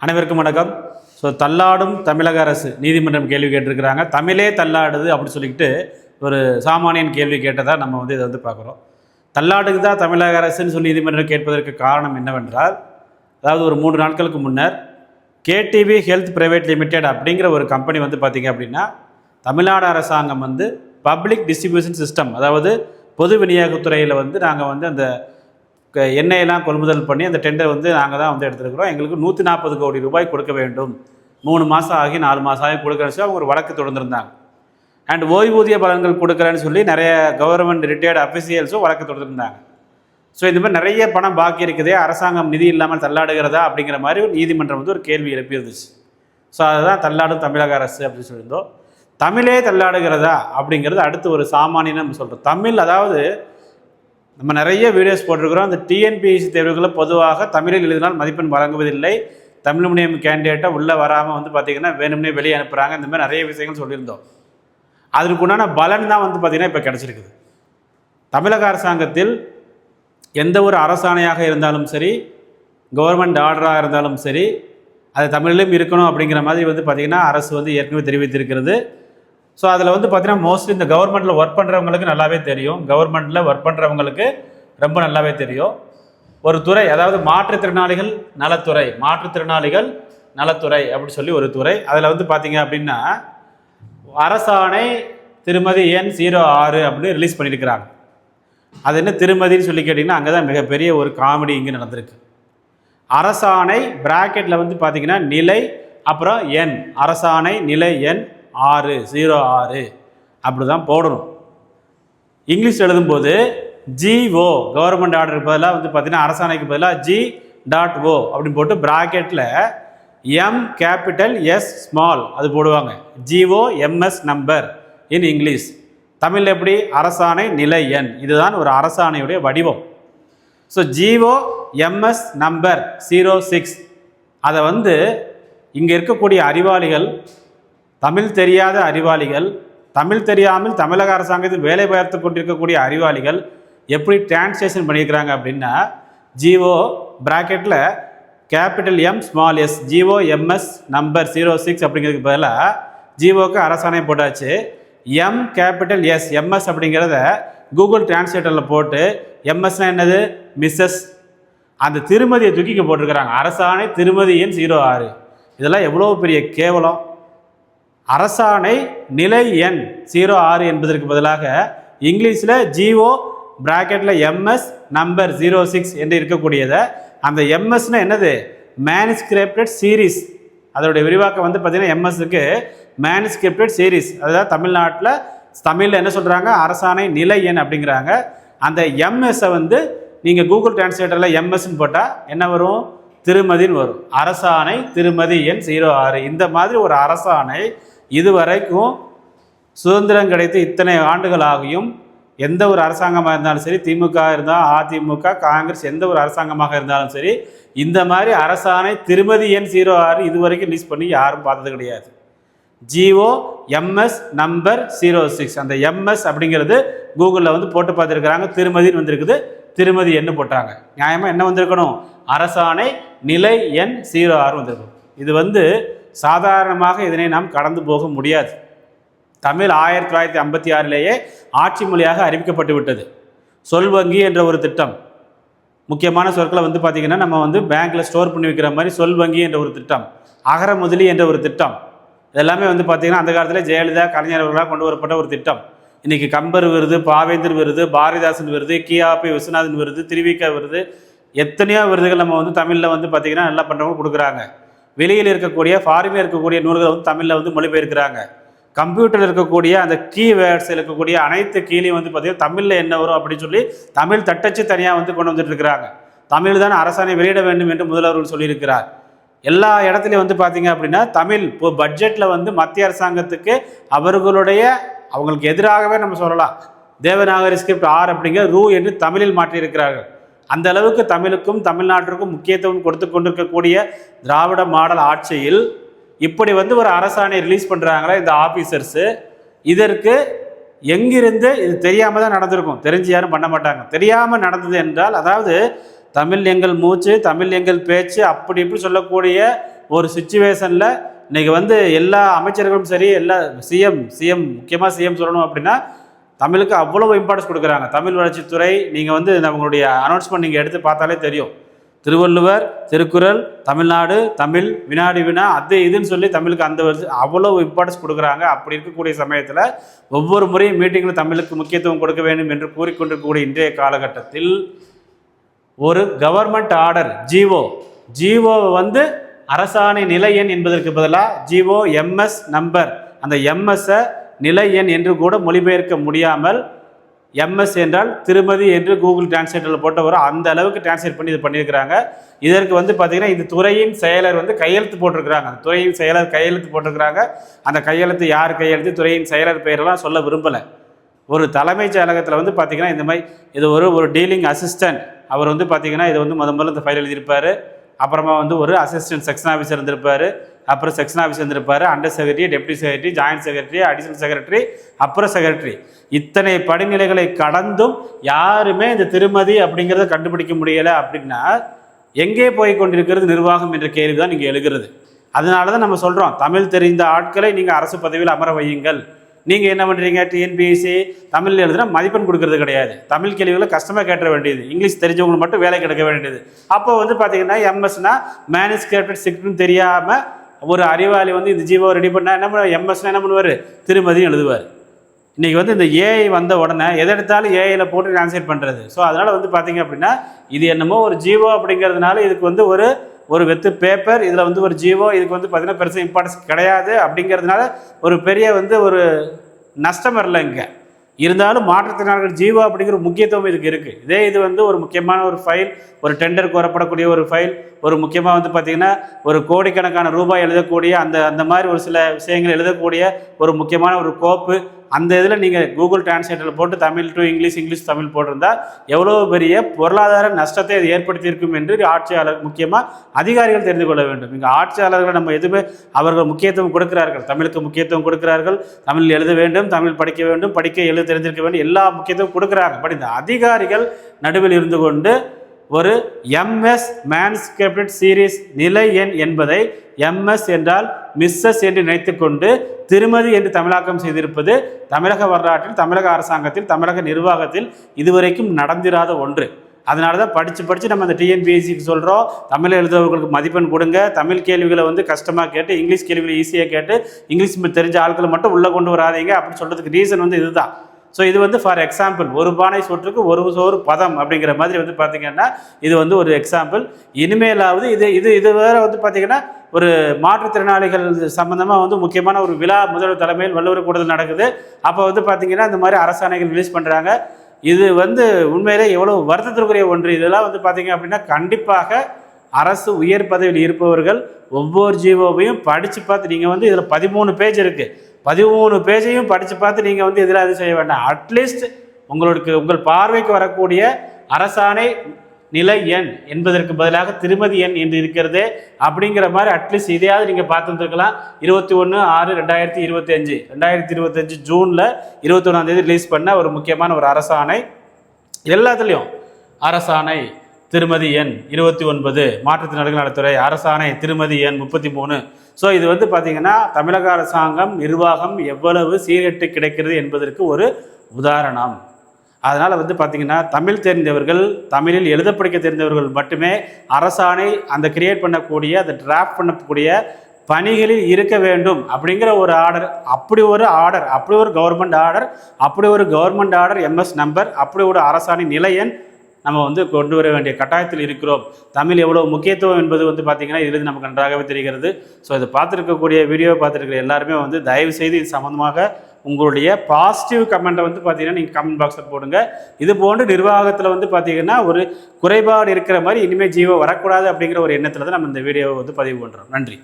அனைவருக்கும் வணக்கம். ஸோ தள்ளாடும் தமிழக அரசு நீதிமன்றம் கேள்வி கேட்டிருக்கிறாங்க. தமிழே தள்ளாடுது அப்படின்னு சொல்லிக்கிட்டு ஒரு சாமானியன் கேள்வி கேட்டதாக நம்ம வந்து இதை வந்து பார்க்குறோம். தள்ளாடுக்குதா தமிழக அரசுன்னு சொல்லி நீதிமன்றம் கேட்பதற்கு காரணம் என்னவென்றால் அதாவது ஒரு மூன்று நாட்களுக்கு முன்னர் கேடிவி ஹெல்த் ப்ரைவேட் லிமிடெட் அப்படிங்கிற ஒரு கம்பெனி வந்து பார்த்திங்க அப்படின்னா தமிழ்நாடு அரசாங்கம் வந்து பப்ளிக் டிஸ்ட்ரிபியூஷன் சிஸ்டம் அதாவது பொது விநியோகத்துறையில் வந்து நாங்கள் வந்து அந்த எண்ணெயெல்லாம் கொள்முதல் பண்ணி அந்த டெண்டர் வந்து நாங்கள் தான் வந்து எடுத்துருக்குறோம். எங்களுக்கு நூற்றி நாற்பது கோடி ரூபாய் கொடுக்க வேண்டும். மூணு மாதம் ஆகி நாலு மாதம் ஆகி கொடுக்குறேன்னு சொல்லி அவங்க ஒரு வழக்கு தொடர்ந்துருந்தாங்க அண்ட் ஓய்வூதிய பலன்கள் கொடுக்குறேன்னு சொல்லி நிறைய கவர்மெண்ட் ரிட்டையர்டு அஃபிஷியல்ஸும் வழக்கு தொடர்ந்துருந்தாங்க ஸோ இந்த மாதிரி நிறைய பணம் பாக்கி இருக்குதே அரசாங்கம் நிதி இல்லாமல் தள்ளாடுகிறதா அப்படிங்கிற மாதிரி ஒரு நீதிமன்றம் வந்து ஒரு கேள்வி எழுப்பியிருந்துச்சு ஸோ அதுதான் தள்ளாடும் தமிழக அரசு அப்படின்னு சொல்லியிருந்தோம். தமிழே தள்ளாடுகிறதா அப்படிங்கிறது அடுத்து ஒரு சாமானியம் நம்ம சொல்கிறோம் தமிழ் அதாவது நம்ம நிறைய வீடியோஸ் போட்டிருக்கிறோம். அந்த டிஎன்பிஎஸ்சி தேர்வுகளை பொதுவாக தமிழில் எழுதினால் மதிப்பெண் வழங்குவதில்லை. தமிழ் மீடியம் கேண்டிடேட்டை உள்ளே வராமல் வந்து பார்த்திங்கன்னா வேணும்னே வெளியே அனுப்புகிறாங்க இந்த மாதிரி நிறைய விஷயங்கள் சொல்லியிருந்தோம். அதற்கு உண்டான பலன் தான் வந்து பார்த்திங்கன்னா இப்போ கிடச்சிருக்குது. தமிழக அரசாங்கத்தில் எந்த ஒரு அரசாணையாக இருந்தாலும் சரி கவர்மெண்ட் ஆர்டராக இருந்தாலும் சரி அது தமிழிலும் இருக்கணும் அப்படிங்கிற மாதிரி வந்து பார்த்திங்கன்னா அரசு வந்து ஏற்கனவே தெரிவித்திருக்கிறது. ஸோ அதில் வந்து பார்த்தீங்கன்னா மோஸ்ட்லி இந்த கவர்மெண்ட்டில் ஒர்க் பண்ணுறவங்களுக்கு நல்லாவே தெரியும். கவர்மெண்ட்டில் ஒர்க் பண்ணுறவங்களுக்கு ரொம்ப நல்லாவே தெரியும். ஒரு துறை அதாவது மாற்றுத்திறனாளிகள் நலத்துறை மாற்றுத்திறனாளிகள் நலத்துறை அப்படின்னு சொல்லி ஒரு துறை. அதில் வந்து பார்த்தீங்க அப்படின்னா அரசாணை திருமதி என் ஜீரோ ஆறு அப்படின்னு ரிலீஸ் பண்ணியிருக்கிறாங்க அது என்ன திருமதின்னு சொல்லி கேட்டிங்கன்னா அங்கே தான் மிகப்பெரிய ஒரு காமெடி இங்கே நடந்திருக்கு. அரசாணை பிராக்கெட்டில் வந்து பார்த்தீங்கன்னா நிலை அப்புறம் எண். அரசாணை நிலை எண். ஆறு ஜீரோ ஆறு. அப்படி தான் போடணும். இங்கிலீஷ் எழுதும்போது ஜிஓ கவர்மெண்ட் ஆர்டருக்கு பதிலாக வந்து பார்த்தீங்கன்னா அரசாணைக்கு பதிலாக ஜி டாட் ஓ அப்படின்னு போட்டு ப்ராக்கெட்டில் எம் கேபிட்டல் எஸ் ஸ்மால் அது போடுவாங்க. GO MS number in English தமிழில் எப்படி? அரசாணை நிலை எண். இதுதான் ஒரு அரசாணையுடைய வடிவம். So GO MS number zero six அதை வந்து இங்கே இருக்கக்கூடிய அறிவாளிகள் தமிழ் தெரியாத அறிவாளிகள் தமிழ் தெரியாமல் தமிழக அரசாங்கத்தில் வேலை பார்த்து கொண்டிருக்கக்கூடிய அறிவாளிகள் எப்படி டிரான்ஸ்லேஷன் பண்ணியிருக்கிறாங்க அப்படின்னா ஜிஓ ப்ராக்கெட்டில் capital M small S GO MS number zero six அப்படிங்கிறதுக்கு பதிலாக ஜிஓக்கு அரசாணை போட்டாச்சு. எம் கேபிட்டல் எஸ் எம்எஸ் அப்படிங்கிறத கூகுள் டிரான்ஸ்லேட்டரில் போட்டு எம்எஸ்னா என்னது? மிஸ்ஸஸ் அந்த திருமதியை தூக்கிக்க போட்டிருக்கிறாங்க. அரசாணை திருமதி எண் ஜீரோ ஆறு. இதெல்லாம் எவ்வளோ பெரிய கேவலம். அரசாணை நிலை எண் ஜீரோ ஆறு என்பதற்கு பதிலாக இங்கிலீஷில் ஜிஓ பிராக்கெட்டில் எம்எஸ் நம்பர் ஜீரோ சிக்ஸ் என்று இருக்கக்கூடியதை அந்த எம்எஸ்னா என்னது? மேனுஸ்கிரிப்டட் சீரீஸ் அதோடைய விரிவாக்கம் வந்து பார்த்திங்கன்னா எம்எஸ்க்கு மேனுஸ்கிரிப்டட் சீரீஸ் அதாவது தமிழ்நாட்டில் தமிழில் என்ன சொல்கிறாங்க அரசாணை நிலை எண் அப்படிங்கிறாங்க. அந்த எம்எஸ்ஸை வந்து நீங்கள் கூகுள் டிரான்ஸ்லேட்டரில் எம்எஸ்ன்னு போட்டால் என்ன வரும்? திருமதின்னு வரும். அரசாணை திருமதி எண் ஜீரோ ஆறு. இந்த மாதிரி ஒரு அரசாணை இதுவரைக்கும் சுதந்திரம் கிடைத்து இத்தனை ஆண்டுகள் ஆகியும் எந்த ஒரு அரசாங்கமாக இருந்தாலும் சரி திமுக இருந்தால் அதிமுக காங்கிரஸ் எந்த ஒரு அரசாங்கமாக இருந்தாலும் சரி இந்த மாதிரி அரசாணை திருமதி எண் ஜீரோ ஆறு இதுவரைக்கும் ரிலீஸ் பண்ணி யாரும் பார்த்தது கிடையாது. GO MS number zero six. அந்த எம்எஸ் அப்படிங்கிறது கூகுளில் வந்து போட்டு பார்த்துருக்குறாங்க திருமதின்னு வந்திருக்குது. திருமதி எண்ணு போட்டாங்க? நியாயமாக என்ன வந்திருக்கணும்? அரசாணை நிலை எண் ஜீரோ ஆறு வந்திருக்கணும் இது வந்து சாதாரணமாக இதனை நாம் கடந்து போக முடியாது. தமிழ் ஆயிரத்தி தொள்ளாயிரத்தி ஐம்பத்தி ஆறிலேயே ஆட்சி மொழியாக அறிவிக்கப்பட்டு விட்டது. சொல் வங்கி என்ற ஒரு திட்டம். முக்கியமான சொற்களை வந்து பார்த்திங்கன்னா நம்ம வந்து பேங்க்கில் ஸ்டோர் பண்ணி வைக்கிற மாதிரி சொல் வங்கி என்ற ஒரு திட்டம் அகர முதலி என்ற ஒரு திட்டம். இதெல்லாமே வந்து பார்த்திங்கன்னா அந்த காலத்தில் ஜெயலலிதா கலைஞர் கொண்டு வரப்பட்ட ஒரு திட்டம். இன்றைக்கி கம்பர் விருது பாவேந்தர் விருது பாரதிதாசன் விருது கியாபி விஸ்வநாதன் விருது திருவிக விருது எத்தனையோ விருதுகள் நம்ம வந்து தமிழில் வந்து பார்த்திங்கன்னா நல்லா பண்ணுறவங்க கொடுக்குறாங்க. வெளியில் இருக்கக்கூடிய ஃபாரினில் இருக்கக்கூடிய நூல்களை வந்து தமிழில் வந்து மொழிபெயர்க்கிறாங்க. கம்ப்யூட்டரில் இருக்கக்கூடிய அந்த கீ வேர்ட்ஸ் இருக்கக்கூடிய அனைத்து கீழையும் வந்து பார்த்திங்கன்னா தமிழில் என்ன வரும் அப்படின்னு சொல்லி தமிழ் தட்டச்சு தனியாக வந்து கொண்டு வந்துட்டு இருக்கிறாங்க. தமிழ் தான் அரசாணை வெளியிட வேண்டும் என்று முதல்வர் சொல்லியிருக்கிறார். எல்லா இடத்துலையும் வந்து பார்த்தீங்க அப்படின்னா தமிழ் இப்போ பட்ஜெட்டில் வந்து மத்திய அரசாங்கத்துக்கு அவர்களுடைய அவங்களுக்கு எதிராகவே நம்ம சொல்லலாம். தேவநாகரி ஸ்கிரிப்ட் ஆர் அப்படிங்கிற ரூ என்று தமிழில் மாற்றியிருக்கிறார்கள். அந்த அளவுக்கு தமிழுக்கும் தமிழ்நாட்டிற்கும் முக்கியத்துவம் கொடுத்து கொண்டிருக்கக்கூடிய திராவிட மாடல் ஆட்சியில் இப்படி வந்து ஒரு அரசாணை ரிலீஸ் பண்ணுறாங்களே இந்த ஆஃபீஸர்ஸு இதற்கு எங்கிருந்து இது தெரியாமல் தான் நடந்திருக்கும். தெரிஞ்சு யாரும் பண்ண மாட்டாங்க. தெரியாமல் நடந்தது என்றால் அதாவது தமிழ் எங்கள் மூச்சு தமிழ் எங்கள் பேச்சு அப்படி இப்படி சொல்லக்கூடிய ஒரு சுச்சுவேஷனில் இன்றைக்கி வந்து எல்லா அமைச்சர்களும் சரி எல்லா சிஎம் சிஎம் முக்கியமாக சிஎம் சொல்லணும் அப்படின்னா தமிழுக்கு அவ்வளவு இம்பார்ட்டன்ஸ் கொடுக்குறாங்க. தமிழ் வளர்ச்சித்துறை நீங்கள் வந்து நம்மளுடைய அனௌன்ஸ்மெண்ட் நீங்கள் எடுத்து பார்த்தாலே தெரியும். திருவள்ளுவர் திருக்குறள் தமிழ்நாடு தமிழ் வினாடி வினா அது இதுன்னு சொல்லி தமிழுக்கு அந்த வருஷம் அவ்வளோ இம்பார்ட்டன்ஸ் கொடுக்குறாங்க. அப்படி இருக்கக்கூடிய சமயத்தில் ஒவ்வொரு முறையும் மீட்டிங்கில் தமிழுக்கு முக்கியத்துவம் கொடுக்க வேண்டும் என்று கூறிக்கொண்டிருக்கக்கூடிய இன்றைய காலகட்டத்தில் ஒரு கவர்மெண்ட் ஆர்டர் ஜிஓ ஜிஓவை வந்து அரசாணை நிலை எண் என்பதற்கு பதிலாக ஜிஓ எம்எஸ் நம்பர் அந்த எம்எஸ்ஸை நிலை எண் என்று கூட மொழிபெயர்க்க முடியாமல் எம்எஸ் என்றால் திருமதி என்று கூகுள் டிரான்ஸ்லேட்டரில் போட்ட வரும் அந்த அளவுக்கு டிரான்ஸ்லேட் பண்ணி இது பண்ணியிருக்கிறாங்க. இதற்கு வந்து பார்த்திங்கன்னா இந்த துறையின் செயலர் வந்து கையெழுத்து போட்டிருக்கிறாங்க. அந்த துறையின் செயலர் கையெழுத்து போட்டிருக்கிறாங்க. அந்த கையெழுத்து யார் கையெழுத்து துறையின் செயலர் பெயரெல்லாம் சொல்ல விரும்பலை. ஒரு தலைமைச் செயலகத்தில் வந்து பார்த்திங்கன்னா இந்த மாதிரி இது ஒரு ஒரு டீலிங் அசிஸ்டன்ட் அவர் வந்து பார்த்திங்கன்னா இது வந்து முத முதல்ல இந்த ஃபைல் எழுதியிருப்பார். அப்புறமா வந்து ஒரு அசிஸ்டன்ட் செக்ஷன் ஆஃபீஸர் இருந்திருப்பார். அப்புறம் செக்ஷன் ஆஃபீஸ் வந்திருப்பார் under secretary deputy secretary joint secretary additional secretary அப்புறம் செக்ரட்டரி இத்தனை படிநிலைகளை கடந்தும் யாருமே இந்த திருமதி அப்படிங்கிறத கண்டுபிடிக்க முடியலை அப்படின்னா எங்கே போய் கொண்டிருக்கிறது நிர்வாகம் என்ற கேள்வி தான் நீங்கள் எழுகிறது. அதனால தான் நம்ம சொல்கிறோம் தமிழ் தெரிந்த ஆட்களை நீங்கள் அரசு பதவியில் அமர வையுங்கள். நீங்கள் என்ன பண்ணுறீங்க டிஎன்பிஎஸ்சி தமிழ் எழுதுனா மதிப்பெண் கொடுக்கறது கிடையாது. தமிழ் கேள்விகளை கஷ்டமாக கேட்ட வேண்டியது. இங்கிலீஷ் தெரிஞ்சவங்களுக்கு மட்டும் வேலை கிடைக்க வேண்டியது. அப்போ வந்து பார்த்தீங்கன்னா எம்எஸ்னா மேனேஜ் சிக்ட்னு தெரியாமல் ஒரு அறிவாளி வந்து இந்த ஜீவோ ரெடி பண்ணால் என்ன பண்ணுவார்? எம்எஸ்னா என்ன பண்ணுவார்? திருமதியும் எழுதுவார். இன்றைக்கி வந்து இந்த ஏஐ வந்த உடனே எதை எடுத்தாலும் ஏஐயில் போட்டு டிரான்ஸ்லேட் பண்ணுறது ஸோ அதனால் வந்து பார்த்தீங்க அப்படின்னா இது என்னமோ ஒரு ஜீவோ அப்படிங்கிறதுனால இதுக்கு வந்து ஒரு ஒரு வெத்து பேப்பர் இதில் வந்து ஒரு ஜீவோ இதுக்கு வந்து பார்த்திங்கன்னா பெருசாக இம்பார்ட்டன்ஸ் கிடையாது அப்படிங்கிறதுனால ஒரு பெரிய வந்து ஒரு நஷ்டம் வரல இங்கே. இருந்தாலும் மாற்றுத்திறனாளர்கள் ஜீவோ அப்படிங்கிற முக்கியத்துவம் இதுக்கு இருக்குது இதே இது வந்து ஒரு முக்கியமான ஒரு ஃபைல் ஒரு டெண்டர் கோரப்படக்கூடிய ஒரு ஃபைல் ஒரு முக்கியமாக வந்து பார்த்திங்கன்னா ஒரு கோடிக்கணக்கான ரூபாய் எழுதக்கூடிய அந்த அந்த மாதிரி ஒரு சில விஷயங்கள் எழுதக்கூடிய ஒரு முக்கியமான ஒரு கோப்பு அந்த இதில் நீங்கள் கூகுள் டிரான்ஸ்லேட்டரில் போட்டு Tamil to English English Tamil போட்டிருந்தா எவ்வளோ பெரிய பொருளாதார நஷ்டத்தை அது ஏற்படுத்தியிருக்கும் என்று ஆட்சியாளர் முக்கியமாக அதிகாரிகள் தெரிந்து கொள்ள வேண்டும். இங்கே ஆட்சியாளர்கள் நம்ம எதுவுமே அவர்கள் முக்கியத்துவம் கொடுக்கிறார்கள். தமிழுக்கு முக்கியத்துவம் கொடுக்கிறார்கள். தமிழ் எழுத வேண்டும் தமிழ் படிக்க வேண்டும் படிக்க எழுத தெரிஞ்சிருக்க வேண்டும் எல்லா முக்கியத்துவம் கொடுக்குறாங்க பட் இந்த அதிகாரிகள் நடுவில் இருந்து கொண்டு ஒரு எம்எஸ் மேன்ஸ்கிரிப்ட் சீரிஸ் நிலை எண் என்பதை எம்எஸ் என்றால் மிஸ்ஸஸ் என்று நினைத்துக்கொண்டு திருமதி என்று தமிழாக்கம் செய்திருப்பது தமிழக வரலாற்றில் தமிழக அரசாங்கத்தில் தமிழக நிர்வாகத்தில் இதுவரைக்கும் நடந்திராத ஒன்று. அதனால தான் படித்து படித்து நம்ம அந்த டிஎன்பிஎஸ்சிக்கு சொல்கிறோம் தமிழ் எழுதுறவர்களுக்கு மதிப்பெண் கொடுங்க. தமிழ் கேள்விகளை வந்து கஷ்டமாக கேட்டு இங்கிலீஷ் கேள்விகளை ஈஸியாக கேட்டு இங்கிலீஷ் தெரிஞ்ச ஆட்களை மட்டும் உள்ளே கொண்டு வராதீங்க. அப்படின்னு சொல்கிறதுக்கு ரீசன் வந்து இதுதான். ஸோ இது வந்து ஃபார் எக்ஸாம்பிள் ஒரு பானை சோற்றுக்கு ஒரு சோறு பதம் அப்படிங்கிற மாதிரி வந்து பார்த்திங்கன்னா இது வந்து ஒரு எக்ஸாம்பிள் இனிமேலாவது இது இது இது வேறு வந்து பார்த்திங்கன்னா ஒரு மாற்றுத்திறனாளிகள் சம்மந்தமாக வந்து முக்கியமான ஒரு விழா முதல்வர் தலைமையில் வள்ளுவர் கூடுதல் நடக்குது. அப்போ வந்து பார்த்திங்கன்னா இந்த மாதிரி அரசாணைகள் ரிலீஸ் பண்ணுறாங்க இது வந்து உண்மையிலே எவ்வளோ வருத்தத்திற்குரிய ஒன்று. இதெல்லாம் வந்து பார்த்திங்க அப்படின்னா கண்டிப்பாக அரசு உயர் பதவியில் இருப்பவர்கள் ஒவ்வொரு ஜீவோவையும் படித்து பார்த்து நீங்கள் வந்து இதில் பதிமூணு பேஜ் இருக்குது பதிமூணு பேஜையும் படித்து பார்த்து நீங்கள் வந்து எதிராக எதுவும் செய்ய வேண்டாம். அட்லீஸ்ட் உங்களுக்கு உங்கள் பார்வைக்கு வரக்கூடிய அரசாணை நிலை எண் என்பதற்கு பதிலாக திருமதி எண் என்று இருக்கிறதே அப்படிங்கிற மாதிரி அட்லீஸ்ட் இதையாவது நீங்கள் பார்த்துருக்கலாம் இருபத்தி ஒன்று ஆறு ரெண்டாயிரத்தி இருபத்தி அஞ்சு ரெண்டாயிரத்தி இருபத்தஞ்சு ஜூனில் இருபத்தொன்னாந்தேதி ரிலீஸ் பண்ண ஒரு முக்கியமான ஒரு அரசாணை. எல்லாத்துலேயும் அரசாணை திருமதி எண் இருபத்தி ஒன்பது. மாற்றுத்திறனாளிகள் நலத்துறை அரசாணை திருமதி எண் முப்பத்தி மூணு. ஸோ இது வந்து பார்த்திங்கன்னா தமிழக அரசாங்கம் நிர்வாகம் எவ்வளவு சீரட்டு கிடைக்கிறது என்பதற்கு ஒரு உதாரணம். அதனால் வந்து பார்த்திங்கன்னா தமிழ் தெரிந்தவர்கள் தமிழில் எழுத படிக்க தெரிந்தவர்கள் மட்டுமே அரசாணை அந்த கிரியேட் பண்ணக்கூடிய அந்த டிராஃப்ட் பண்ணக்கூடிய பணிகளில் இருக்க வேண்டும் அப்படிங்கிற ஒரு ஆர்டர் அப்படி ஒரு ஆர்டர் அப்படி ஒரு கவர்மெண்ட் ஆர்டர் அப்படி ஒரு கவர்மெண்ட் ஆர்டர் எம்எஸ் நம்பர் அப்படி ஒரு அரசாணை நிலையன் நம்ம வந்து கொண்டு வர வேண்டிய கட்டாயத்தில் இருக்கிறோம். தமிழ் எவ்வளோ முக்கியத்துவம் என்பது வந்து பார்த்திங்கன்னா இதிலிருந்து நமக்கு நன்றாகவே தெரிகிறது. ஸோ இதை பார்த்துருக்கக்கூடிய வீடியோவை பார்த்துருக்கிற எல்லாருமே வந்து தயவு செய்து இது சம்மந்தமாக உங்களுடைய பாசிட்டிவ் கமெண்ட்டை வந்து பார்த்தீங்கன்னா நீங்கள் கமெண்ட் பாக்ஸில் போடுங்க. இது போன்று நிர்வாகத்தில் வந்து பார்த்தீங்கன்னா ஒரு குறைபாடு இருக்கிற மாதிரி இனிமேல் ஜீவோ வரக்கூடாது அப்படிங்கிற ஒரு எண்ணத்தில் தான் நம்ம இந்த வீடியோவை வந்து பதிவு பண்ணுறோம் நன்றி.